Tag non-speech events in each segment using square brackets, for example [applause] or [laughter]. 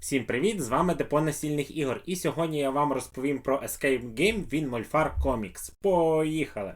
Всім привіт! З вами Депо Насільних ігор. І сьогодні я вам розповім про Escape Game від Мольфар Comics. Поїхали!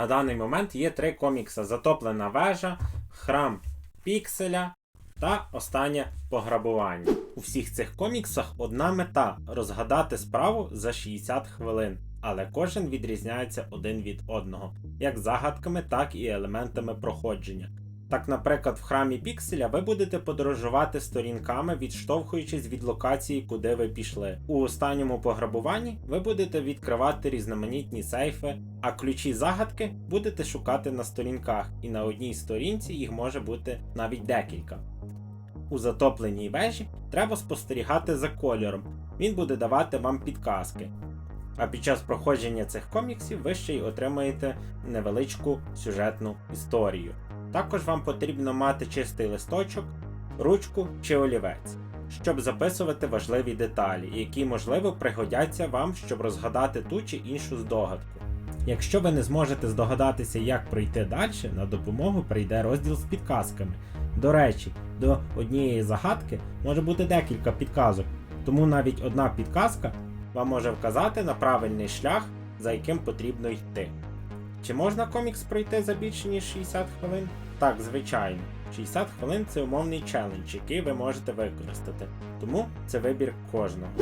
На даний момент є три комікси: Затоплена вежа, Храм Пікселя та Останнє пограбування. У всіх цих коміксах одна мета розгадати справу за 60 хвилин, але кожен відрізняється один від одного, як загадками, так і елементами проходження. Так, наприклад, в храмі Пікселя ви будете подорожувати сторінками, відштовхуючись від локації, куди ви пішли. У останньому пограбуванні ви будете відкривати різноманітні сейфи, а ключі загадки будете шукати на сторінках, і на одній сторінці їх може бути навіть декілька. У затопленій вежі треба спостерігати за кольором, він буде давати вам підказки. А під час проходження цих коміксів ви ще й отримаєте невеличку сюжетну історію. Також вам потрібно мати чистий листочок, ручку чи олівець, щоб записувати важливі деталі, які, можливо, пригодяться вам, щоб розгадати ту чи іншу здогадку. Якщо ви не зможете здогадатися, як пройти далі, на допомогу прийде розділ з підказками. До речі, до однієї загадки може бути декілька підказок, тому навіть одна підказка вам може вказати на правильний шлях, за яким потрібно йти. Чи можна комікс пройти за більше ніж 60 хвилин? Так, звичайно. 60 хвилин це умовний челендж, який ви можете використати. Тому це вибір кожного.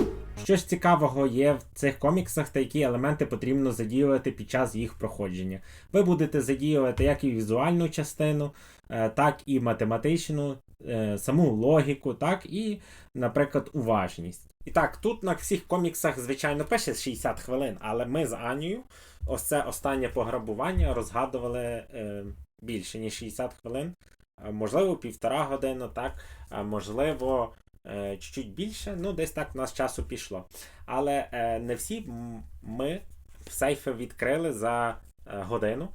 Що ж цікавого є в цих коміксах та які елементи потрібно задіювати під час їх проходження? Ви будете задіювати як і візуальну частину, е, так і математичну, е, саму логіку, так і, наприклад, уважність. І так, тут на всіх коміксах, звичайно, пише 60 хвилин, але ми з Анією ось це останнє пограбування розгадували е, більше, ніж 60 хвилин. Можливо, півтора години, так, можливо, е, чуть-чуть більше, ну, десь так в нас часу пішло. Але е, не всі ми сейфи відкрили за годину.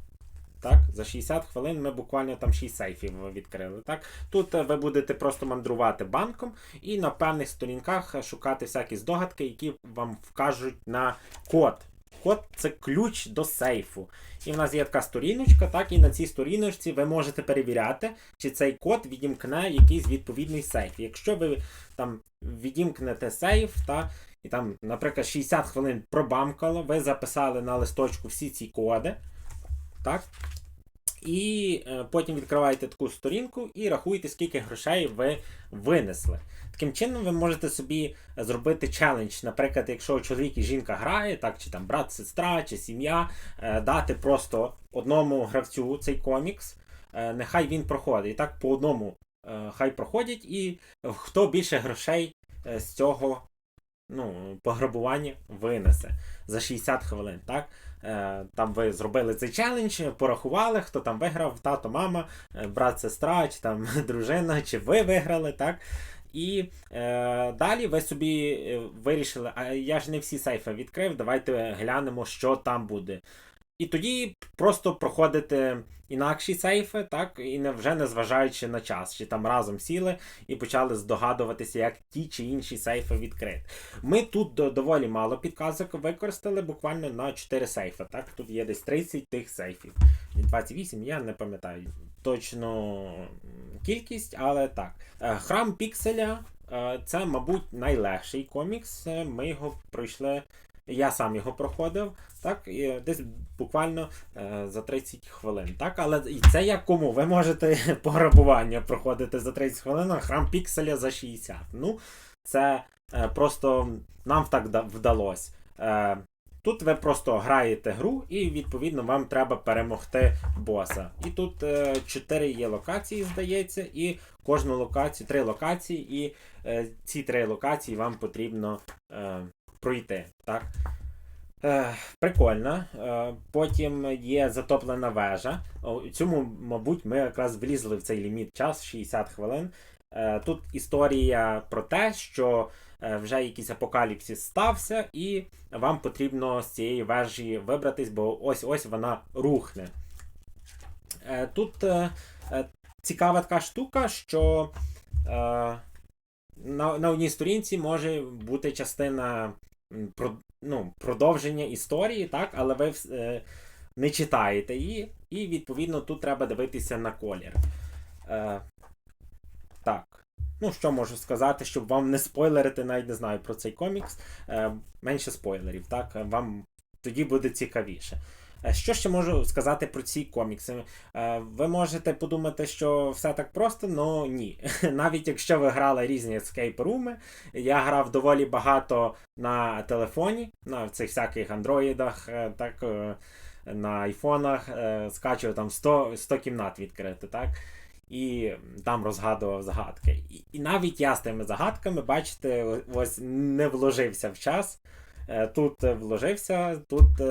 Так, за 60 хвилин ми буквально там 6 сейфів відкрили. Так? Тут е, ви будете просто мандрувати банком і на певних сторінках шукати всякі здогадки, які вам вкажуть на код. Код це ключ до сейфу. І в нас є така сторіночка, так, і на цій сторіночці ви можете перевіряти, чи цей код відімкне якийсь відповідний сейф. Якщо ви там відімкнете сейф, та, і там, наприклад, 60 хвилин пробамкало, ви записали на листочку всі ці коди, так, і е, потім відкриваєте таку сторінку і рахуєте, скільки грошей ви винесли. Таким чином, ви можете собі зробити челендж. Наприклад, якщо чоловік і жінка грає, так, чи там брат, сестра, чи сім'я, е, дати просто одному гравцю цей комікс, е, нехай він проходить. І так по одному хай проходять, і хто більше грошей з цього ну, пограбування винесе за 60 хвилин. Так? Е, Там ви зробили цей челендж, порахували, хто там виграв, тато, мама, е, брат, сестра, чи там [laughs] дружина, чи ви виграли, так? І е, далі ви собі е, вирішили, а я ж не всі сейфи відкрив, давайте глянемо, що там буде. І тоді просто проходите інакші сейфи, так, і не вже не зважаючи на час, чи там разом сіли і почали здогадуватися, як ті чи інші сейфи відкрити. Ми тут доволі мало підказок використали, буквально на 4 сейфи. Так, тут є десь 30 тих сейфів. 28, я не пам'ятаю точно кількість, але так. Е, Храм Пікселя е, це, мабуть, найлегший комікс. Ми його пройшли. Я сам його проходив, так, і десь буквально е, за 30 хвилин. Так, але і це як кому? Ви можете [laughs] пограбування проходити за 30 хвилин, а храм пікселя за 60. Ну, це е, просто нам так вдалося. Е, тут ви просто граєте гру, і відповідно вам треба перемогти боса. І тут е, 4 є локації, здається, і кожну локацію, 3 локації, і е, ці 3 локації вам потрібно. Е, пройти. Так? Е, прикольно. Е, потім є затоплена вежа. У цьому, мабуть, ми якраз влізли в цей ліміт час 60 хвилин. Е, тут історія про те, що е, вже якийсь апокаліпсис стався, і вам потрібно з цієї вежі вибратись, бо ось ось вона рухне. Е, Тут е, е, цікава така штука, що е, на, на одній сторінці може бути частина про, ну, продовження історії, так, але ви е, не читаєте її, і відповідно тут треба дивитися на колір. Е, так. Ну, що можу сказати, щоб вам не спойлерити, навіть не знаю про цей комікс. Е, менше спойлерів, так? Вам тоді буде цікавіше. Е, Що ще можу сказати про ці комікси? Е, Ви можете подумати, що все так просто, але ні. [laughs] Навіть якщо ви грали різні рууми, я грав доволі багато на телефоні, на цих всяких андроїдах, е, так, на айфонах, скачував там 100, 100 кімнат відкрити, так? І там розгадував загадки. І, навіть я з тими загадками, бачите, ось не вложився в час. Тут вложився, тут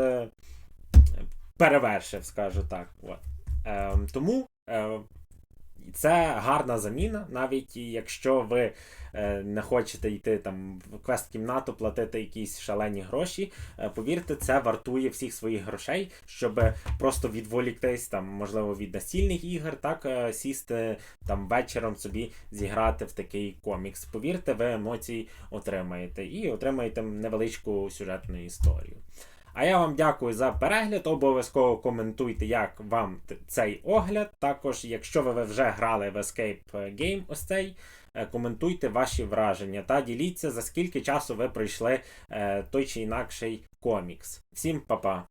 перевершив, скажу так. От. Е, тому е, це гарна заміна, навіть якщо ви е, не хочете йти там в квест-кімнату, платити якісь шалені гроші. Е, повірте, це вартує всіх своїх грошей, щоб просто відволіктись, там, можливо, від настільних ігор, так е, сісти там вечором собі зіграти в такий комікс. Повірте, ви емоції отримаєте і отримаєте невеличку сюжетну історію. А я вам дякую за перегляд. Обов'язково коментуйте, як вам цей огляд. Також, якщо ви вже грали в Escape Game, ось цей, е, коментуйте ваші враження та діліться, за скільки часу ви пройшли е, той чи інакший комікс. Всім па-па!